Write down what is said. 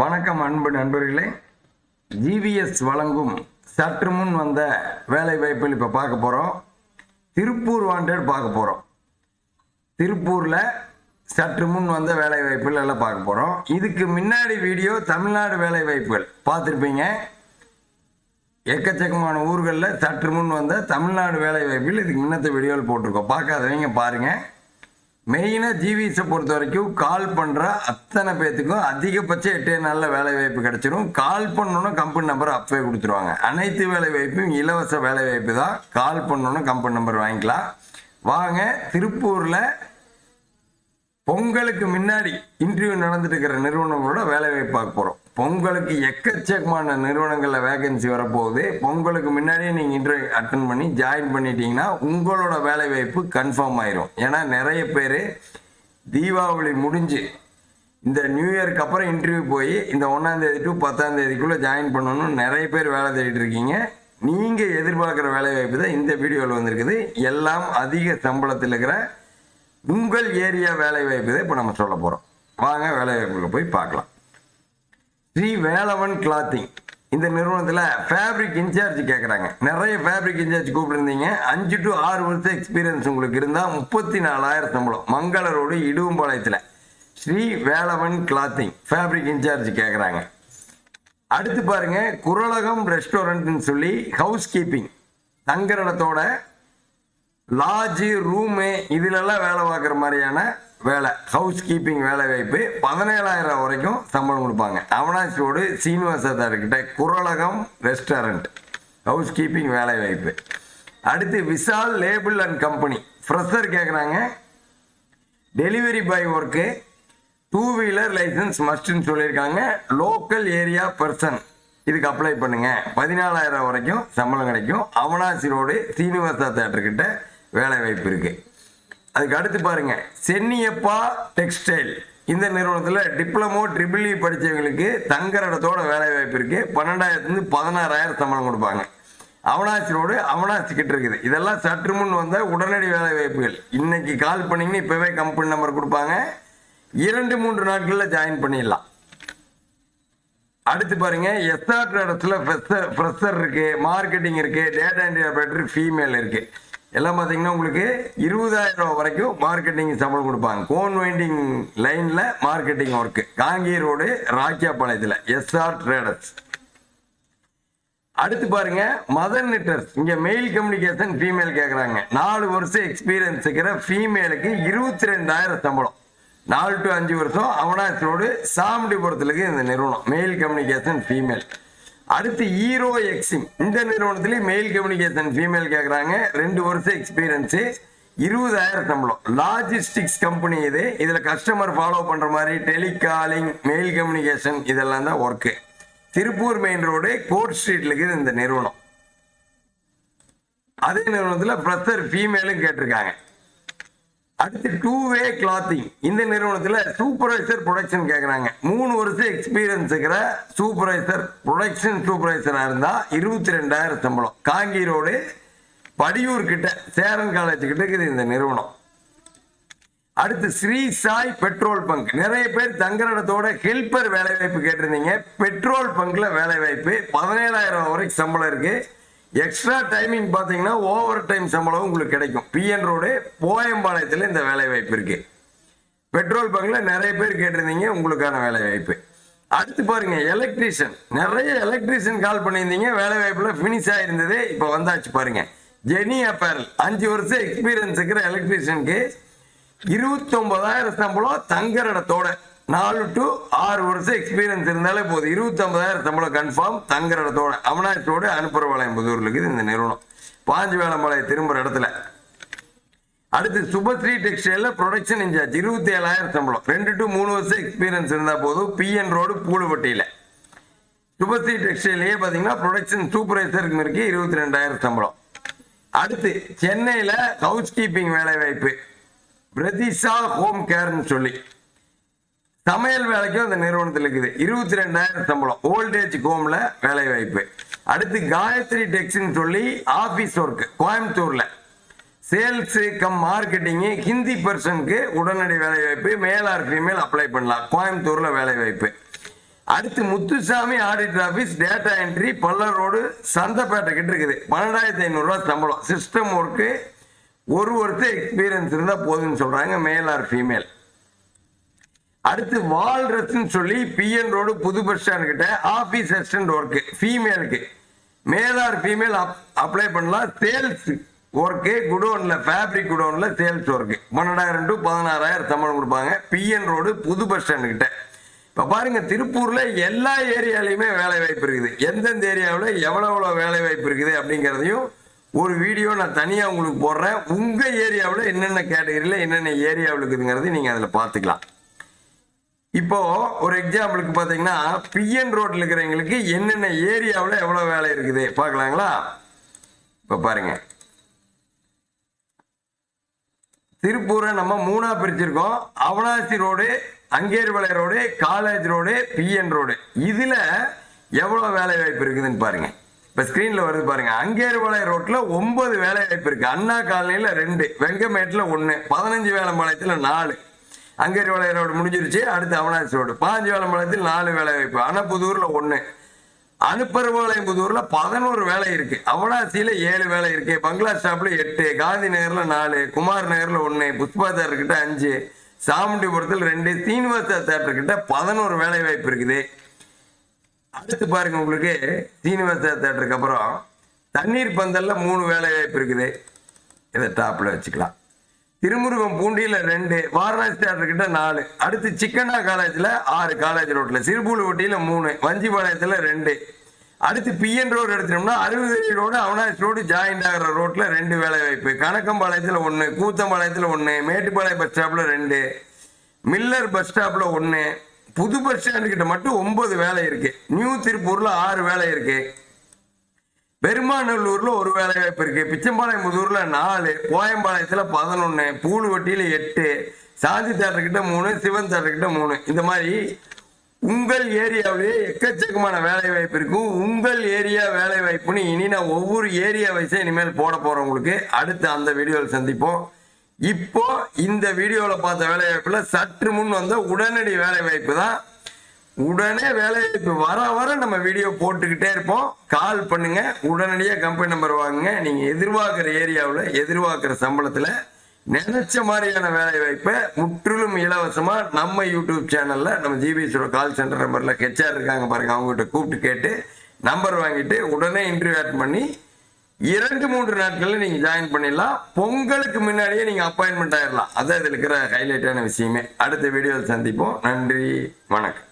வணக்கம் அன்பு நண்பர்களே. ஜிவிஎஸ் வழங்கும் சற்று முன் வந்த வேலை வாய்ப்பில் இப்போ பார்க்க போகிறோம் திருப்பூர் வாண்டட் பார்க்க போகிறோம் திருப்பூரில் சற்று முன் வந்த வேலை வாய்ப்புகள் எல்லாம் பார்க்க போகிறோம் இதுக்கு முன்னாடி வீடியோ தமிழ்நாடு வேலை வாய்ப்புகள் பார்த்துருப்பீங்க. எக்கச்சக்கமான ஊர்களில் சற்று முன் வந்த தமிழ்நாடு வேலை வாய்ப்புகள். இதுக்கு முன்னத்த வீடியோவில் போட்டிருக்கோம். பார்க்காதவங்க பாருங்கள் மெயினாக ஜிவிஎஸை பொறுத்த வரைக்கும் கால் பண்ணுற அத்தனை பேர்த்துக்கும் அதிகபட்சம் எட்டே நாளில் வேலை வாய்ப்பு கிடச்சிரும். கால் பண்ணணும்னா கம்பெனி நம்பர் அப்பவே கொடுத்துருவாங்க. அனைத்து வேலை வாய்ப்பும் இலவச வேலை வாய்ப்பு தான். கால் பண்ணணும்னா கம்பெனி நம்பர் வாங்கிக்கலாம். வாங்க திருப்பூரில் பொங்கலுக்கு முன்னாடி இன்டர்வியூ நடந்துட்டு இருக்கிற நிறுவனங்களோட வேலையை பார்க்க போகிறோம் பொங்கலுக்கு எக்கச்சக்கமான நிறுவனங்களில் வேகன்சி வரப்போகுது. பொங்கலுக்கு முன்னாடியே நீங்கள் இன்டர்வியூ அட்டன் பண்ணி ஜாயின் பண்ணிட்டீங்கன்னா உங்களோட வேலை வாய்ப்பு கன்ஃபார்ம் ஆயிரும். ஏன்னா நிறைய பேர் தீபாவளி முடிஞ்சு இந்த நியூ இயருக்கு அப்புறம் இன்டர்வியூ போய் இந்த ஒன்றாம் தேதி டு பத்தாம் தேதிக்குள்ளே ஜாயின் பண்ணணும்னு நிறைய பேர் வேலை தேடிட்டு இருக்கீங்க. நீங்கள் எதிர்பார்க்குற வேலை வாய்ப்பு தான் இந்த வீடியோவில் வந்திருக்குது. எல்லாம் அதிக சம்பளத்தில் இருக்கிற உங்கள் ஏரியா வேலை வாய்ப்பு தான் இப்போ நம்ம சொல்ல போகிறோம் வாங்க வேலைவாய்ப்புகளை போய் பார்க்கலாம். ஸ்ரீ வேலவன் கிளாத்திங் இந்த நிறுவனத்தில் ஃபேப்ரிக் இன்சார்ஜ் கேட்குறாங்க நிறைய ஃபேப்ரிக் இன்சார்ஜ் கூப்பிட்டுருந்தீங்க. அஞ்சு டு ஆறு வருஷம் எக்ஸ்பீரியன்ஸ் உங்களுக்கு இருந்தால் முப்பத்தி நாலாயிரம் சம்பளம். Mangala road இடுவம்பாளையத்தில். Sri Velavan clothing fabric incharge கேட்குறாங்க அடுத்து பாருங்கள் குரலகம் ரெஸ்டாரண்ட்னு சொல்லி ஹவுஸ் கீப்பிங் தங்குற இடத்தோட லாட்ஜு ரூமு இதுலெல்லாம் வேலை பார்க்குற மாதிரியான வேலை ஹவுஸ் கீப்பிங் வேலை வாய்ப்பு பதினேழாயிரம் வரைக்கும் சம்பளம் கொடுப்பாங்க. அவனாசியோடு சீனிவாசத்தார்கிட்ட குரலகம் ரெஸ்டாரண்ட் ஹவுஸ் கீப்பிங் வேலை வாய்ப்பு. அடுத்து Vishal label and company fresher கேட்குறாங்க delivery boy work two wheeler licence மஸ்ட்னு சொல்லியிருக்காங்க. லோக்கல் ஏரியா பர்சன் இதுக்கு அப்ளை பண்ணுங்க. பதினாலாயிரம் வரைக்கும் சம்பளம் கிடைக்கும். அவனாசி ரோடு சீனிவாசா தேட்டர்கிட்ட வேலை வாய்ப்பு இருக்கு. அதுக்கு அடுத்து பாருங்க சென்னியப்பா டெக்ஸ்டைல். இந்த நிறுவனத்தில் டிப்ளமோ ட்ரிபிள் இ படித்தவங்களுக்கு தங்குற இடத்தோட வேலை வாய்ப்பு இருக்குது பன்னெண்டாயிரத்துலேருந்து பதினாறாயிரம் சம்பளம் கொடுப்பாங்க. அவனாசி ரோடு அவனாசி கிட்ட இருக்குது. இதெல்லாம் சற்று முன் வந்த உடனடி வேலை வாய்ப்புகள் இன்னைக்கு கால் பண்ணிங்கன்னா இப்போவே கம்பெனி நம்பர் கொடுப்பாங்க. இரண்டு மூன்று நாட்களில் ஜாயின் பண்ணிடலாம். அடுத்து பாருங்க எஸ்ஆர் இடத்துல ஃப்ரெஷர் ஃப்ரெஷர் இருக்குது மார்க்கெட்டிங் இருக்குது டேட்டா என்ட்ரி ஆப்ரேட்டர் ஃபீமேல் இருக்குது எல்லாம் பார்த்தீங்கன்னா உங்களுக்கு இருபதாயிரம் ரூபா வரைக்கும் மார்க்கெட்டிங் சம்பளம் கொடுப்பாங்க. கோன் வைண்டிங் லைனில் மார்க்கெட்டிங் ஒர்க்கு காங்கி ரோடு ராக்கியாபாளையத்தில். எஸ்ஆர் ட்ரேடர்ஸ் அடுத்து பாருங்க மதர் நிட்டர்ஸ் இங்க மெயில் கம்யூனிகேஷன் ஃபீமேல் கேட்குறாங்க நாலு வருஷம் எக்ஸ்பீரியன்ஸ் இருக்கிற ஃபீமேலுக்கு இருபத்தி ரெண்டாயிரம் சம்பளம். நாலு டு அஞ்சு வருஷம் அவனாசி ரோடு சாமுடிபுரத்துல இந்த நிறுவனம். மெயில் கம்யூனிகேஷன் ஃபீமேல் அடுத்து ஈரோ எக்ஸிம் இந்த நிறுவனத்திலே மெயில் கம்யூனிகேஷன் ஃபீமேல் கேட்குறாங்க ரெண்டு வருஷம் எக்ஸ்பீரியன்ஸ் இருபதாயிரம் சம்பளம். லாஜிஸ்டிக்ஸ் கம்பெனி இது. இதில் கஸ்டமர் ஃபாலோ பண்ணுற மாதிரி டெலிகாலிங் மெயில் கம்யூனிகேஷன் இதெல்லாம் தான் work Tiruppur main road court ஸ்ட்ரீட்ல இருக்குது இந்த நிறுவனம். அதே நிறுவனத்தில் பிரஷர் ஃபீமேலும் கேட்டிருக்காங்க. அடுத்து டூ வே கிளாத்திங் இந்த நிறுவனத்தில் சூப்பர்வைசர் ப்ரொடக்ஷன் கேட்குறாங்க மூணு வருஷம் எக்ஸ்பீரியன்ஸ் இருக்கிற சூப்பர்வைசர் ப்ரொடக்ஷன் சூப்பர்வைசராக இருந்தால் இருபத்தி ரெண்டாயிரம் சம்பளம். காங்கி ரோடு படியூர் கிட்ட சேரன் காலேஜ் கிட்ட இருக்குது இந்த நிறுவனம். அடுத்து ஸ்ரீ சாய் பெட்ரோல் பங்க் நிறைய பேர் தங்குற ஹெல்பர் ஹெல்ப்பர் கேட்டிருந்தீங்க. பெட்ரோல் பங்க்ல வேலைவாய்ப்பு பதினேழாயிரம் வரைக்கும் சம்பளம் இருக்குது எக்ஸ்ட்ரா டைமிங் பார்த்தீங்கன்னா ஓவர் டைம் சம்பளம் உங்களுக்கு கிடைக்கும். பிஎன் ரோடு போயம்பாளையத்தில் இந்த வேலை வாய்ப்பு இருக்கு. பெட்ரோல் பங்கில் நிறைய பேர் கேட்டிருந்தீங்க உங்களுக்கான வேலை வாய்ப்பு அடுத்து பாருங்க எலக்ட்ரீஷியன் நிறைய எலக்ட்ரீஷியன் கால் பண்ணியிருந்தீங்க வேலை வாய்ப்புல ஃபினிஷ் ஆயிருந்தது இப்போ வந்தாச்சு பாருங்க. ஜெனி அப்பேரல் அஞ்சு வருஷம் எக்ஸ்பீரியன்ஸ் இருக்கிற எலக்ட்ரீஷியனுக்கு இருபத்தொன்பதாயிரம் சம்பளம் தங்குற இடத்தோட நாலு டு ஆறு வருஷம் எக்ஸ்பீரியன்ஸ் இருந்தாலே போதும். இருபத்தம்பதாயிரம் சம்பளம் கன்ஃபார்ம் தங்குற இடத்தோட அவனாச்சோட அனுப்புறவாளையம் புதூர்ல இருக்குது இந்த நிறுவனம். பாஞ்சு வேளம்பாளையம் திரும்புற இடத்துல. அடுத்து சுபஸ்ரீ டெக்ஸ்டைல ப்ரொடக்ஷன் இன்சார்ஜ் இருபத்தி ஏழாயிரம் சம்பளம். ரெண்டு டு மூணு வருஷம் எக்ஸ்பீரியன்ஸ் இருந்தால் போதும். பிஎன் ரோடு பூலுப்பட்டியில். சுபஸ்ரீ டெக்ஸ்டைலே பார்த்தீங்கன்னா ப்ரொடக்ஷன் சூப்பர்வைசருக்கு இருக்கு இருபத்தி ரெண்டாயிரம் சம்பளம். அடுத்து சென்னையில் ஹவுஸ் கீப்பிங் வேலை வாய்ப்பு பிரதிஷா ஹோம் கேர்னு சொல்லி. சமையல் வேலைக்கும் அந்த நிறுவனத்தில் இருக்குது. இருபத்தி ரெண்டாயிரம் சம்பளம். ஓல்டேஜ் ஹோம்ல வேலை வாய்ப்பு அடுத்து காயத்ரி டெக்ஸ்ன்னு சொல்லி ஆபீஸ் ஒர்க் கோயம்புத்தூர்ல. சேல்ஸ் கம் மார்க்கெட்டிங் ஹிந்தி பர்சனுக்கு உடனடி வேலை வாய்ப்பு மேல் ஆர் ஃபீமேல் அப்ளை பண்ணலாம். கோயம்புத்தூர்ல வேலை வாய்ப்பு அடுத்து Muthusamy auditor office data entry பல்லரோடு Santhaipettai கிட்ட இருக்குது. பன்னெண்டாயிரத்தி ஐநூறுரூவா சம்பளம். சிஸ்டம் ஒர்க்கு ஒரு ஒருத்தர் எக்ஸ்பீரியன்ஸ் இருந்தால் போதும்னு சொல்கிறாங்க மேல் ஆர் ஃபீமேல் அடுத்து வால்ரஸ்ன்னு சொல்லி பிஎன் ரோடு புது பஸ் ஸ்டாண்ட் கிட்ட ஆஃபீஸ் அசிஸ்டன்ட் ஒர்க்கு ஃபீமேலுக்கு மேல் ஆர் ஃபீமேல் அப்ளை பண்ணலாம். சேல்ஸ் ஒர்க்கு குடோனில் ஃபேப்ரிக் குடோனில் சேல்ஸ் ஒர்க்கு பன்னெண்டாயிரம் டு பதினாறாயிரம் சம்பளம் கொடுப்பாங்க. பிஎன் ரோடு புது பஸ் ஸ்டாண்டு கிட்ட. இப்போ பாருங்கள் திருப்பூரில் எல்லா ஏரியாலையுமே வேலை வாய்ப்பு இருக்குது. எந்தெந்த ஏரியாவில் எவ்வளோ எவ்வளோ வேலை வாய்ப்பு இருக்குது அப்படிங்கிறதையும் ஒரு வீடியோ நான் தனியாக உங்களுக்கு போடுறேன். உங்கள் ஏரியாவில் என்னென்ன கேட்டகரியில் என்னென்ன ஏரியாவில் இருக்குதுங்கிறது நீங்கள் அதில் பார்த்துக்கலாம். இப்போ ஒரு எக்ஸாம்பிளுக்கு பார்த்தீங்கன்னா பிஎன் ரோட்ல இருக்கிறவங்களுக்கு என்னென்ன ஏரியாவில் எவ்வளோ வேலை இருக்குது? பார்க்கலாங்களா? இப்போ பாருங்க. திருப்பூரை நம்ம மூணா பிரிச்சிருக்கோம். Avinashi road அங்கேர்வலை road college road PN road இதில் எவ்வளோ வேலை வாய்ப்பு இருக்குதுன்னு பாருங்க. இப்போ ஸ்க்ரீனில் வருது பாருங்க. அங்கேர்வலை ரோட்டில் ஒன்பது வேலை வாய்ப்பு இருக்கு. அண்ணா காலனியில் ரெண்டு வெங்கமேட்டில் ஒன்று பதினஞ்சு வேலம்பாளையத்தில் நாலு. அங்கேரிவாளைய ரோடு முடிஞ்சிருச்சு. அடுத்து அவனாசி ரோடு பாஞ்சு நாலு வேலை வாய்ப்பு. அனப்புதூர்ல ஒண்ணு. அனுப்பருவாளையம்புதூர்ல பதினோரு வேலை இருக்கு. அவனாசியில் ஏழு வேலை இருக்கு. பங்களா ஸ்டாப்ல எட்டு. காந்தி நகரில் நாலு. குமார் நகரில் ஒன்று புஷ்பா தேட்டர்கிட்ட அஞ்சு. சாமுண்டிபுரத்தில் ரெண்டு. சீனிவாசா தேட்டர்கிட்ட பதினோரு வேலை வாய்ப்பு இருக்குது. அடுத்து பாருங்க உங்களுக்கு சீனிவாசா தேட்டருக்கு அப்புறம் தண்ணீர் பந்தல்ல மூணு வேலை வாய்ப்பு இருக்குது. இதை டாப்ல வச்சுக்கலாம். திருமுருகம் பூண்டியில் ரெண்டு வாரணாசி தேட்டர் கிட்ட நாலு. அடுத்து சிக்கனா காலேஜில் ஆறு காலேஜ் ரோட்ல. சிறுபுலுவட்டியில மூணு வஞ்சிபாளையத்தில் ரெண்டு. அடுத்து பிஎன் ரோடு எடுத்துட்டோம்னா அறுபது ரோடு அவனாசி ரோடு ஜாயிண்ட் ஆகிற ரோட்டில் ரெண்டு வேலை வாய்ப்பு. கணக்கம்பாளையத்தில் ஒன்று கூத்தம்பாளையத்தில் ஒன்று மேட்டுப்பாளையம் பஸ் ஸ்டாப்பில் ரெண்டு மில்லர் பஸ் ஸ்டாப்பில் ஒன்று புது பஸ் ஸ்டாண்டு கிட்ட மட்டும் ஒன்பது வேலை இருக்குது நியூ திருப்பூரில் ஆறு வேலை இருக்குது பெருமாநல்லூர்ல ஒரு வேலை வாய்ப்பு இருக்கு. பிச்சம்பாளையம் புதூர்ல நாலு கோயம்பாளையத்துல பதினொன்னு பூலுவட்டியில எட்டு சாந்தி தேட்டர் கிட்ட மூணு சிவன் தேட்டர் கிட்ட மூணு. இந்த மாதிரி உங்கள் ஏரியாவிலேயே எக்கச்சக்கமான வேலை வாய்ப்பு இருக்கும் உங்கள் ஏரியா வேலை வாய்ப்புன்னு இனி நான் ஒவ்வொரு ஏரியா வைஸே இனிமேல் போட போறேன் உங்களுக்கு. அடுத்து அந்த வீடியோவில் சந்திப்போம். இப்போ இந்த வீடியோவில் பார்த்த வேலை வாய்ப்புல சற்று முன் வந்த உடனடி வேலை வாய்ப்பு தான் உடனே வேலைவாய்ப்பு வர வர நம்ம வீடியோ போட்டுக்கிட்டே இருப்போம். கால் பண்ணுங்க. உடனடியாக கம்பெனி நம்பர் வாங்குங்க. நீங்க எதிர்பார்க்குற ஏரியாவில் எதிர்பார்க்குற சம்பளத்தில் நினைச்ச மாதிரியான வேலை வாய்ப்பை முற்றிலும் இலவசமாக நம்ம யூடியூப் சேனலில் நம்ம ஜிபிஎஸோட கால் சென்டர் நம்பரில் ஹெச்ஆர் இருக்காங்க பாருங்க. அவங்ககிட்ட கூப்பிட்டு கேட்டு நம்பர் வாங்கிட்டு உடனே இன்டர்வியூட் பண்ணி இரண்டு மூன்று நாட்களில் நீங்கள் ஜாயின் பண்ணிடலாம். பொங்கலுக்கு முன்னாடியே நீங்கள் அப்பாயின்மெண்ட் ஆயிடலாம். அதான் இதில் இருக்கிற ஹைலைட்டான விஷயமே. அடுத்த வீடியோவில் சந்திப்போம். நன்றி. வணக்கம்.